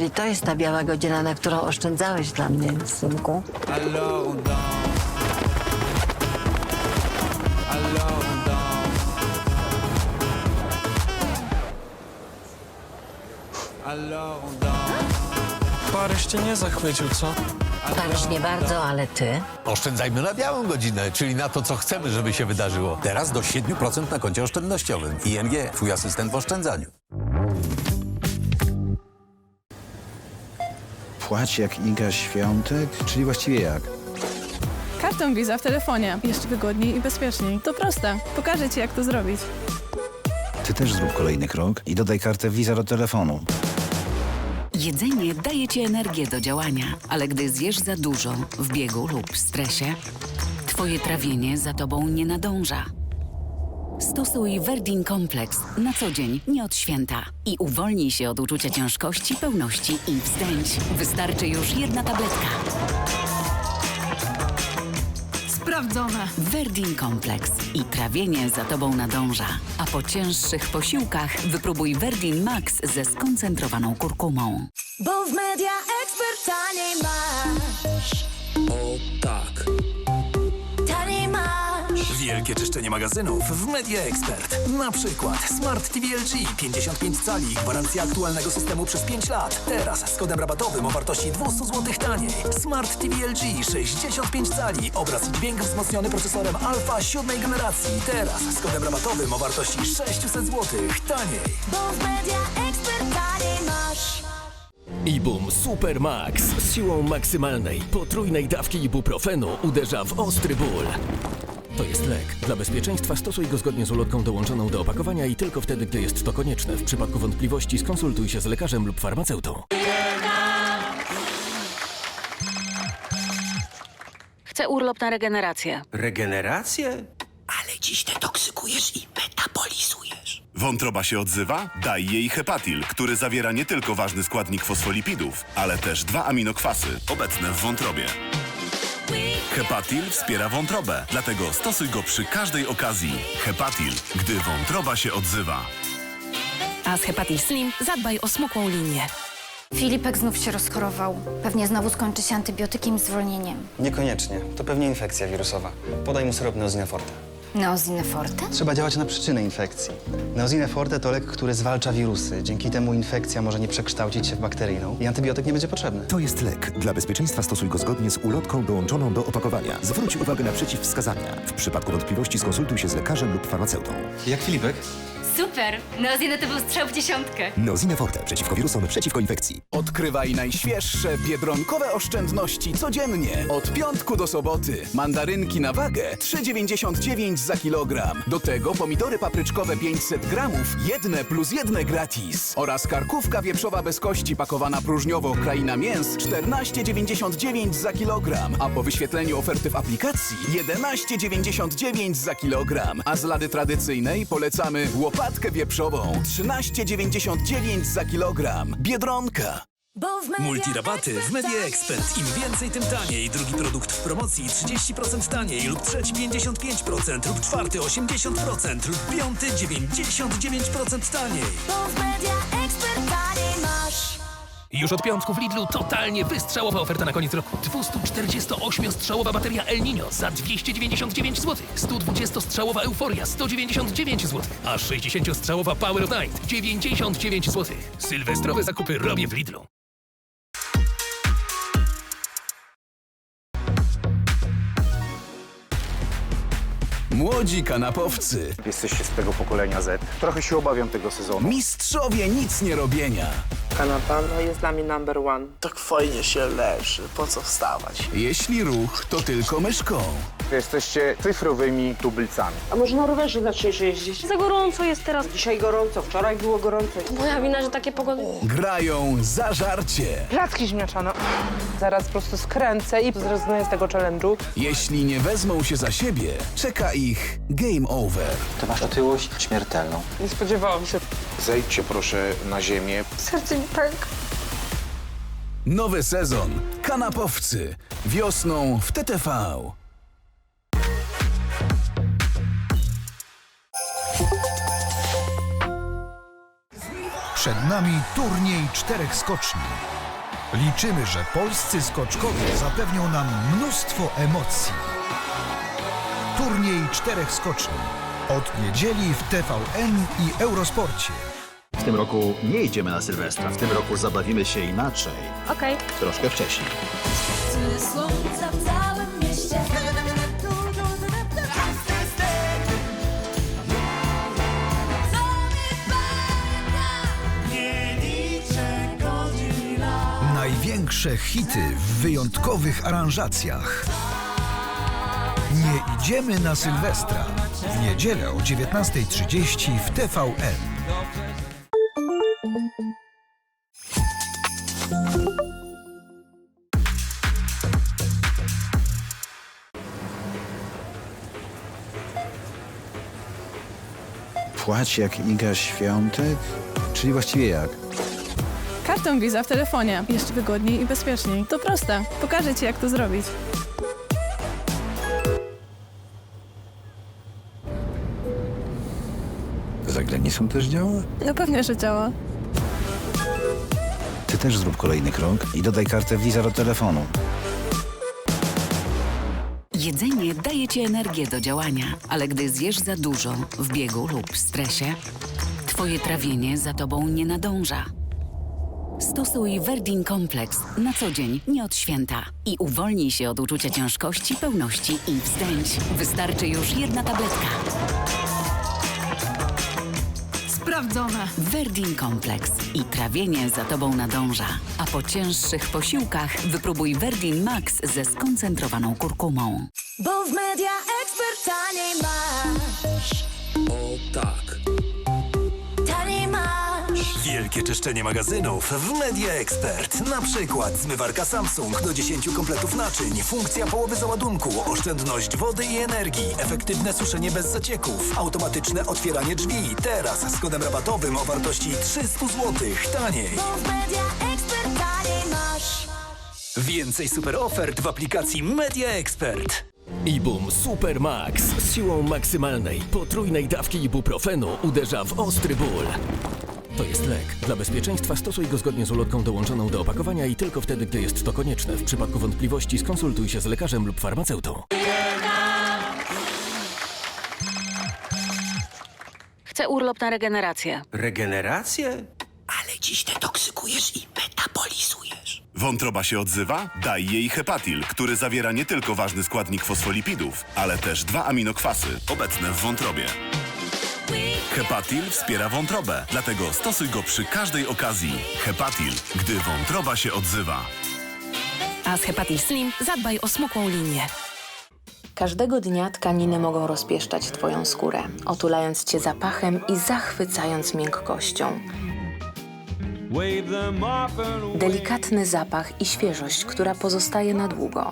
czyli to jest ta biała godzina, na którą oszczędzałeś dla mnie, synku. Paryż cię nie zachwycił, co? Paryż nie bardzo, ale ty? Oszczędzajmy na białą godzinę, czyli na to, co chcemy, żeby się wydarzyło. Teraz do 7% na koncie oszczędnościowym. ING, twój asystent w oszczędzaniu. Płać jak Iga Świątek? Czyli właściwie jak? Kartą Visa w telefonie. Jeszcze wygodniej i bezpieczniej. To proste. Pokażę ci, jak to zrobić. Ty też zrób kolejny krok i dodaj kartę Visa do telefonu. Jedzenie daje ci energię do działania, ale gdy zjesz za dużo w biegu lub stresie, twoje trawienie za tobą nie nadąża. Stosuj Verdin Complex na co dzień, nie od święta i uwolnij się od uczucia ciężkości, pełności i wzdęć. Wystarczy już jedna tabletka. Sprawdzone. Verdin Complex i trawienie za tobą nadąża. A po cięższych posiłkach wypróbuj Verdin Max ze skoncentrowaną kurkumą. Bo w media ekspert taniej masz. O tak. Wielkie czyszczenie magazynów w Media Expert. Na przykład Smart TV LG 55 cali, gwarancja aktualnego systemu przez 5 lat. Teraz z kodem rabatowym o wartości 200 zł taniej. Smart TV LG 65 cali, obraz i dźwięk wzmocniony procesorem Alpha 7 generacji. Teraz z kodem rabatowym o wartości 600 zł taniej. Bo w media ekspert taniej masz. Ibum Super Max z siłą maksymalnej potrójnej dawki ibuprofenu uderza w ostry ból. To jest lek. Dla bezpieczeństwa stosuj go zgodnie z ulotką dołączoną do opakowania i tylko wtedy, gdy jest to konieczne. W przypadku wątpliwości skonsultuj się z lekarzem lub farmaceutą. Chcę urlop na regenerację. Regenerację? Ale dziś detoksykujesz i metabolizujesz. Wątroba się odzywa? Daj jej Hepatil, który zawiera nie tylko ważny składnik fosfolipidów, ale też dwa aminokwasy obecne w wątrobie. Hepatil wspiera wątrobę, dlatego stosuj go przy każdej okazji. Hepatil, gdy wątroba się odzywa. A z Hepatil Slim zadbaj o smukłą linię. Filipek znów się rozchorował. Pewnie znowu skończy się antybiotykiem i zwolnieniem. Niekoniecznie. To pewnie infekcja wirusowa. Podaj mu syrop Neozine Forte. Neozine Forte? Trzeba działać na przyczynę infekcji. Neozine Forte to lek, który zwalcza wirusy. Dzięki temu infekcja może nie przekształcić się w bakteryjną i antybiotyk nie będzie potrzebny. To jest lek. Dla bezpieczeństwa stosuj go zgodnie z ulotką dołączoną do opakowania. Zwróć uwagę na przeciwwskazania. W przypadku wątpliwości skonsultuj się z lekarzem lub farmaceutą. Jak Filipek? Super! Neozine to był strzał w dziesiątkę. Nozine Forte. Przeciwko wirusom, przeciwko infekcji. Odkrywaj najświeższe biedronkowe oszczędności codziennie. Od piątku do soboty. Mandarynki na wagę 3,99 za kilogram. Do tego pomidory papryczkowe 500 gramów, jedne plus jedne gratis. Oraz karkówka wieprzowa bez kości pakowana próżniowo kraina mięs 14,99 za kilogram. A po wyświetleniu oferty w aplikacji 11,99 za kilogram. A z lady tradycyjnej polecamy łopatkę wieprzową 13,99 za kilogram. Biedronka. Bo w media Multirabaty w Media Expert. Im więcej, tym taniej. Drugi produkt w promocji 30% taniej lub trzeci 55% lub czwarty 80% lub piąty 99% taniej. Bo w media masz. Już od piątku w Lidlu totalnie wystrzałowa oferta na koniec roku. 248-strzałowa bateria El Niño za 299 zł. 120-strzałowa Euforia 199 zł. A 60-strzałowa Power of Night 99 zł. Sylwestrowe zakupy robię w Lidlu. Młodzi kanapowcy, Jesteście z tego pokolenia Z. Trochę się obawiam tego sezonu. mistrzowie nic nie robienia. Kanapa no jest dla mnie number one. Tak fajnie się leży. Po co wstawać? Jeśli ruch, to tylko myszką. Jesteście cyfrowymi tubylcami. A może na rowerze zaczniesz jeździć? Za gorąco jest teraz. Dzisiaj gorąco, wczoraj było gorąco. Moja wina, że takie pogody. Grają za żarcie. Placki zmieszano. Zaraz po prostu skręcę i zrezygnuję z tego challenge'u. Jeśli nie wezmą się za siebie, czeka ich game over. To masz otyłość śmiertelną. Nie spodziewałam się. Zejdźcie proszę na ziemię. Serce mi pęka. Nowy sezon. Kanapowcy. Wiosną w TTV. Przed nami turniej czterech skoczni. Liczymy, że polscy skoczkowie zapewnią nam mnóstwo emocji. Turniej czterech skoczni. Od niedzieli w TVN i Eurosporcie. W tym roku nie idziemy na Sylwestra. W tym roku zabawimy się inaczej. Okej. Troszkę wcześniej. Słońca w całym mieście. Największe hity w wyjątkowych aranżacjach. Idziemy na Sylwestra. W niedzielę o 19.30 w TVN. Płać jak Iga Świątek? Czyli właściwie jak? Kartą Visa w telefonie. Jeszcze wygodniej i bezpieczniej. To proste. Pokażę Ci, jak to zrobić. Za granicą też działa? No pewnie, że działa. Ty też zrób kolejny krok i dodaj kartę Visa do telefonu. Jedzenie daje ci energię do działania, ale gdy zjesz za dużo w biegu lub stresie, twoje trawienie za tobą nie nadąża. Stosuj Verdin Complex na co dzień, nie od święta i uwolnij się od uczucia ciężkości, pełności i wzdęć. Wystarczy już jedna tabletka. Sprawdzone. Verdin Complex i trawienie za tobą nadąża. A po cięższych posiłkach wypróbuj Verdin Max ze skoncentrowaną kurkumą. Bo w media ekspert taniej masz. Wielkie czyszczenie magazynów w Media Expert. Na przykład zmywarka Samsung do 10 kompletów naczyń, funkcja połowy załadunku, oszczędność wody i energii, efektywne suszenie bez zacieków, automatyczne otwieranie drzwi. Teraz z kodem rabatowym o wartości 300 zł. Taniej. Bo w media ekspert taniej masz. Więcej super ofert w aplikacji Media Expert. Ibum Super Max z siłą maksymalnej potrójnej dawki ibuprofenu uderza w ostry ból. To jest lek. Dla bezpieczeństwa stosuj go zgodnie z ulotką dołączoną do opakowania i tylko wtedy, gdy jest to konieczne. W przypadku wątpliwości skonsultuj się z lekarzem lub farmaceutą. Chcę urlop na regenerację. Regenerację? Ale dziś detoksykujesz i metabolizujesz. Wątroba się odzywa? Daj jej Hepatil, który zawiera nie tylko ważny składnik fosfolipidów, ale też dwa aminokwasy obecne w wątrobie. Hepatil wspiera wątrobę, dlatego stosuj go przy każdej okazji. Hepatil, gdy wątroba się odzywa. A z Hepatil Slim zadbaj o smukłą linię. Każdego dnia tkaniny mogą rozpieszczać Twoją skórę, otulając Cię zapachem i zachwycając miękkością. Delikatny zapach i świeżość, która pozostaje na długo.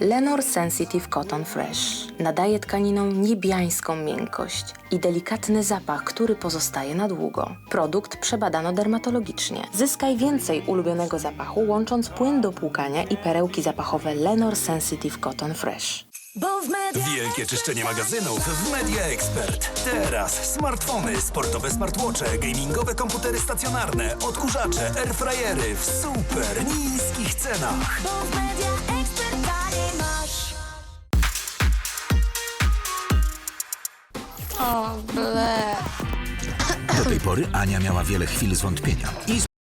Lenor Sensitive Cotton Fresh nadaje tkaninom niebiańską miękkość i delikatny zapach, który pozostaje na długo. Produkt przebadano dermatologicznie. Zyskaj więcej ulubionego zapachu, łącząc płyn do płukania i perełki zapachowe Lenor Sensitive Cotton Fresh. Bo w media Wielkie czyszczenie magazynów w Media Expert. Teraz smartfony, sportowe smartwatche, gamingowe komputery stacjonarne, odkurzacze, airfryery w super niskich cenach. O, ble. Do tej pory Ania miała wiele chwil zwątpienia i